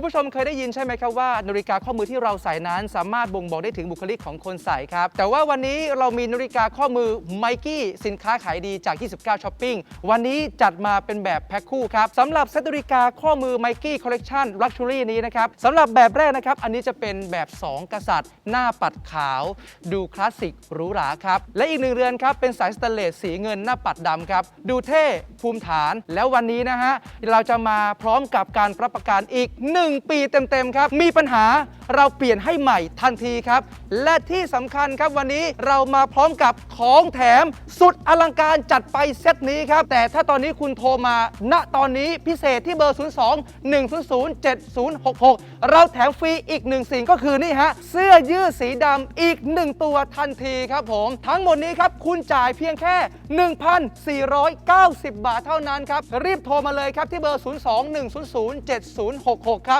คุณผู้ชมเคยได้ยินใช่ไหมครับว่านาฬิกาข้อมือที่เราใส่นั้น สามารถบ่งบอกได้ถึงบุคลิกของคนใส่ครับ แต่ว่าวันนี้เรามีนาฬิกาข้อมือไมกี้สินค้าขายดีจาก 29ช้อปปิ้งวันนี้จัดมาเป็นแบบแพ็คคู่ครับสำหรับเซตนาฬิกาข้อมือไมกี้คอลเลกชันลักชัวรี่นี้นะครับสำหรับแบบแรกนะครับ อันนี้จะเป็นแบบ 2 กษัตริย์ หน้าปัดขาว ดูคลาสสิกหรูหราครับ และอีกหนึ่งเรือนครับ เป็นสายสแตนเลสสีเงินหน้าปัดดำครับ ดูเท่ภูมิฐานแล้ววันนี้นะฮะเราจะมาพร้อมกับการรับประกันอีก1ปีเต็มๆครับ มีปัญหาเราเปลี่ยนให้ใหม่ทันทีครับ และที่สำคัญครับวันนี้เรามาพร้อมกับของแถมสุดอลังการจัดไปเซตนี้ครับ แต่ถ้าตอนนี้คุณโทรมา ณตอนนี้พิเศษที่เบอร์ 02 100 7066 เราแถมฟรีอีกหนึ่งสิ่งก็คือนี่ฮะ เสื้อยืดสีดำอีก 1 ตัวทันทีครับผม ทั้งหมดนี้ครับคุณจ่ายเพียงแค่ 1,490 บาทเท่านั้นครับ รีบโทรมาเลยครับที่เบอร์ 02 100 7066 ครับ